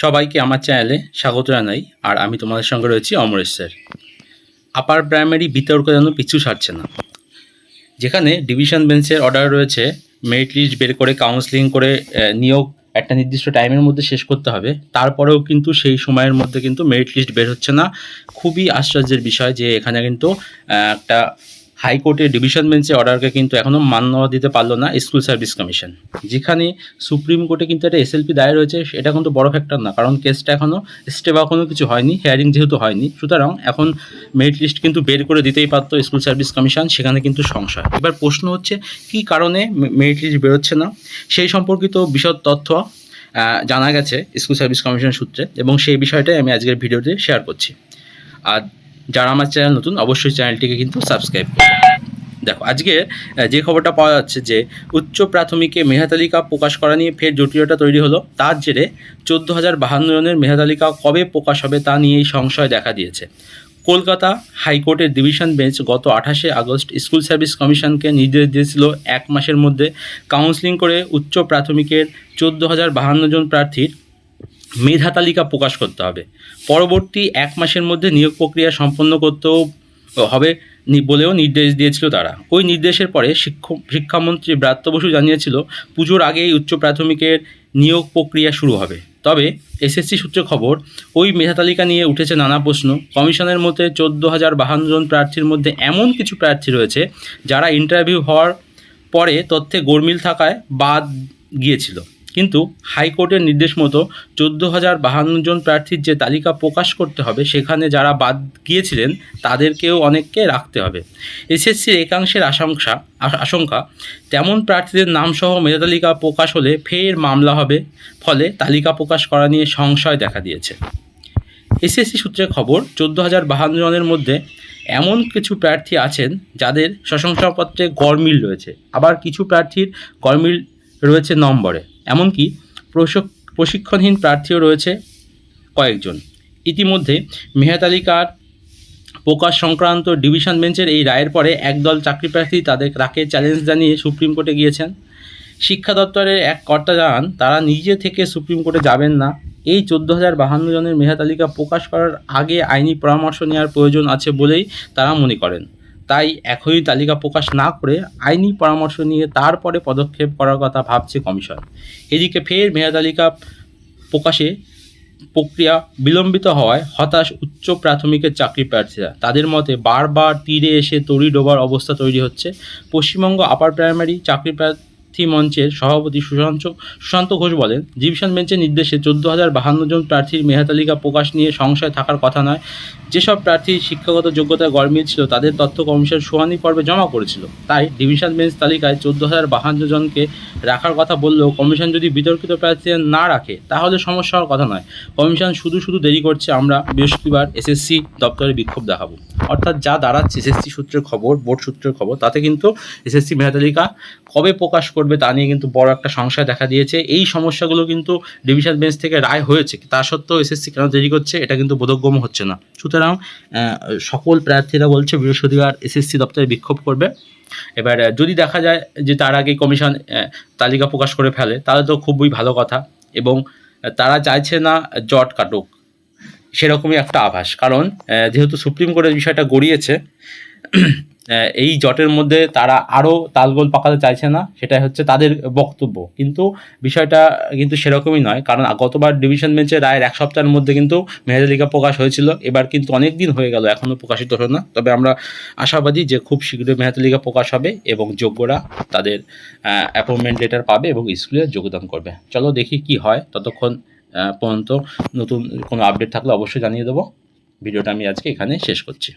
সবাইকে আমার চ্যানেলে স্বাগত জানাই, আর আমি তোমাদের সঙ্গে রয়েছি অমরেশ স্যার। আপার প্রাইমারি বিতর্ক যেন পিছু সারছে না। যেখানে ডিভিশন বেঞ্চের অর্ডার রয়েছে মেরিট লিস্ট বের করে কাউন্সিলিং করে নিয়োগ একটা নির্দিষ্ট টাইমের মধ্যে শেষ করতে হবে। তারপরেও কিন্তু সেই সময়ের মধ্যে কিন্তু মেরিট লিস্ট বের হচ্ছে না। খুবই আশ্চর্যের বিষয় যে এখানে কিন্তু একটা হাইকোর্টের ডিভিশন বেঞ্চের অর্ডারকে কিন্তু এখনও মান্য দিতে পারল না স্কুল সার্ভিস কমিশন। যেখানে সুপ্রিম কোর্টে কিন্তু একটা এসএলপি দায়ের হয়েছে, এটা কিন্তু বড় ফ্যাক্টর না, কারণ কেসটা এখনও স্টে বা কোনো কিছু হয়নি হেয়ারিং যেহেতু হয়নি, সুতরাং এখন মেরিট লিস্ট কিন্তু বের করে দিতেই পারতো স্কুল সার্ভিস কমিশন, সেখানে কিন্তু সংশয়। এবার প্রশ্ন হচ্ছে, কি কারণে মেরিট লিস্ট বেরোচ্ছে না? সেই সম্পর্কিত বিশদ তথ্য জানা গেছে স্কুল সার্ভিস কমিশন সূত্রে, এবং সেই বিষয়টাই আমি আজকের ভিডিওতে শেয়ার করছি। আর যারা আমার চ্যানেল নতুন, অবশ্যই চ্যানেলটিকে কিন্তু সাবস্ক্রাইব করবে দেখো, আজকে যে খবরটা পাওয়া যাচ্ছে যে উচ্চ প্রাথমিকে মেধাতালিকা প্রকাশ করা নিয়ে ফের জটিলতা তৈরি হলো, তার জেরে চোদ্দ হাজার বাহান্ন জনের মেধাতালিকা কবে প্রকাশ হবে তা নিয়েই সংশয় দেখা দিয়েছে। কলকাতা হাইকোর্টের ডিভিশন বেঞ্চ গত আঠাশে আগস্ট স্কুল সার্ভিস কমিশনকে নির্দেশ দিয়েছিল এক মাসের মধ্যে কাউন্সিলিং করে উচ্চ প্রাথমিকের চোদ্দ হাজার বাহান্ন জন প্রার্থীর মেধা তালিকা প্রকাশ করতে হবে। পরবর্তী এক মাসের মধ্যে নিয়োগ প্রক্রিয়া সম্পন্ন করতেও হবে। বলেও নির্দেশ দিয়েছিল তারা। ওই নির্দেশের পরে শিক্ষামন্ত্রী ব্রাত্য বসু জানিয়েছিল, পুজোর আগেই উচ্চ প্রাথমিকের নিয়োগ প্রক্রিয়া শুরু হবে। তবে এসএসসি সূত্রে খবর, ওই মেধা তালিকা নিয়ে উঠেছে নানা প্রশ্ন। কমিশনের মতে চোদ্দ হাজার বাহান্ন জন প্রার্থীর মধ্যে এমন কিছু প্রার্থী রয়েছে, যারা ইন্টারভিউ হওয়ার পরে তথ্যে গোরমিল থাকায় বাদ গিয়েছিল। কিন্তু হাইকোর্টের নির্দেশ মতো চোদ্দ হাজার বাহান্ন জন প্রার্থীর যে তালিকা প্রকাশ করতে হবে, সেখানে যারা বাদ গিয়েছিলেন, তাদেরকেও অনেককে রাখতে হবে। এসএসসির একাংশের আশঙ্কা আশঙ্কা, তেমন প্রার্থীদের নামসহ মেধা তালিকা প্রকাশ হলে ফের মামলা হবে, ফলে তালিকা প্রকাশ করা নিয়ে সংশয় দেখা দিয়েছে। এসএসসি সূত্রে খবর, চোদ্দ হাজার বাহান্ন জনের মধ্যে এমন কিছু প্রার্থী আছেন যাদের প্রশংসাপত্রে গরমিল রয়েছে। আবার কিছু প্রার্থীর গরমিল রয়েছে নম্বরে। এমনকি প্রশিক- প্রশিক্ষণহীন প্রার্থীও রয়েছে কয়েকজন। ইতিমধ্যে মেধা তালিকার প্রকাশ সংক্রান্ত ডিভিশন বেঞ্চের এই রায়ের পরে একদল চাকরি প্রার্থী তাদের তাকে চ্যালেঞ্জ জানিয়ে সুপ্রিম কোর্টে গিয়েছেন। শিক্ষা দপ্তরের এক কর্তা জানান, তারা নিজে থেকে সুপ্রিম কোর্টে যাবেন না। এই চোদ্দ হাজার বাহান্ন জনের মেধা তালিকা প্রকাশ করার আগে আইনি পরামর্শ নেওয়ার প্রয়োজন আছে বলেই তারা মনে করেন। তাই এখনই তালিকা প্রকাশ না করে আইনি পরামর্শ নিয়ে তারপরে পদক্ষেপ করার কথা ভাবছে কমিশন। এদিকে ফের মেধা তালিকা প্রকাশে প্রক্রিয়া বিলম্বিত হওয়ায় হতাশ উচ্চ প্রাথমিকের চাকরি প্রার্থীরা। তাদের মতে বারবার তীরে এসে তড়ি ডোবার অবস্থা তৈরি হচ্ছে। পশ্চিমবঙ্গ আপার প্রাইমারি চাকরি প্রার্থী মঞ্চের সভাপতি সুশান্ত সুশান্ত ঘোষ বলেন, ডিভিশন বেঞ্চের নির্দেশে চোদ্দ হাজার বাহান্ন জন প্রার্থীর মেধা তালিকা প্রকাশ নিয়ে সংশয় থাকার কথা নয়। যেসব প্রার্থী শিক্ষাগত যোগ্যতায় গরমিল ছিল, তাদের তথ্য কমিশন শুনানি পর্বে জমা করেছিল। তাই ডিভিশন বেঞ্চ তালিকায় চোদ্দ হাজার বাহান্ন জনকে রাখার কথা বললেও কমিশন যদি বিতর্কিত প্রার্থীদের না রাখে, তাহলে সমস্যা হওয়ার কথা নয়। কমিশন শুধু শুধু দেরি করছে, আমরা বৃহস্পতিবার এসএসসি দপ্তরে বিক্ষোভ দেখাবো। অর্থাৎ যা দাঁড়াচ্ছে, এসএসসি সূত্রের খবর, বোর্ড সূত্রের খবর, তাতে কিন্তু এসএসসি মেধা তালিকা কবে প্রকাশ করবে তা নিয়ে কিন্তু বড় একটা সংশয় দেখা দিয়েছে। এই সমস্যাগুলো কিন্তু ডিভিশন বেঞ্চ থেকে রায় হয়েছে। তা সত্ত্বেও এসএসসি কেন দেরি করছে এটা কিন্তু বোধগম্য হচ্ছে না। সুতরাং সকল প্রার্থীরা বলছে বৃহস্পতিবার এসএসসি দপ্তরে বিক্ষোভ করবে। এবার যদি দেখা যায় যে তার আগে কমিশন তালিকা প্রকাশ করে ফেলে, তাহলে তো খুবই ভালো কথা। এবং তারা চাইছে না জট কাটুক। সেরকমই একটা আভাস। কারণ যেহেতু সুপ্রিম কোর্টের বিষয়টা গড়িয়েছে এই জটের মধ্যে তারা আরও তালগোল পাকাতে চাইছে না, সেটাই হচ্ছে তাদের বক্তব্য। কিন্তু বিষয়টা কিন্তু সেরকমই নয়, কারণ গতবার ডিভিশন বেঞ্চের রায়ের এক সপ্তাহের মধ্যে কিন্তু মেধাতালিকা প্রকাশ হয়েছিল, এবার কিন্তু অনেক দিন হয়ে গেল এখনও প্রকাশিত হলো না। তবে আমরা আশাবাদী যে খুব শীঘ্রই মেধাতালিকা প্রকাশ হবে এবং যোগ্যরা তাদের অ্যাপয়েন্টমেন্ট লেটার পাবে এবং স্কুলে যোগদান করবে। চলো দেখি কি হয় ততক্ষণ পর্যন্ত নতুন কোনো আপডেট থাকলে অবশ্যই জানিয়ে দেবো। ভিডিওটা আমি আজকে এখানে শেষ করছি।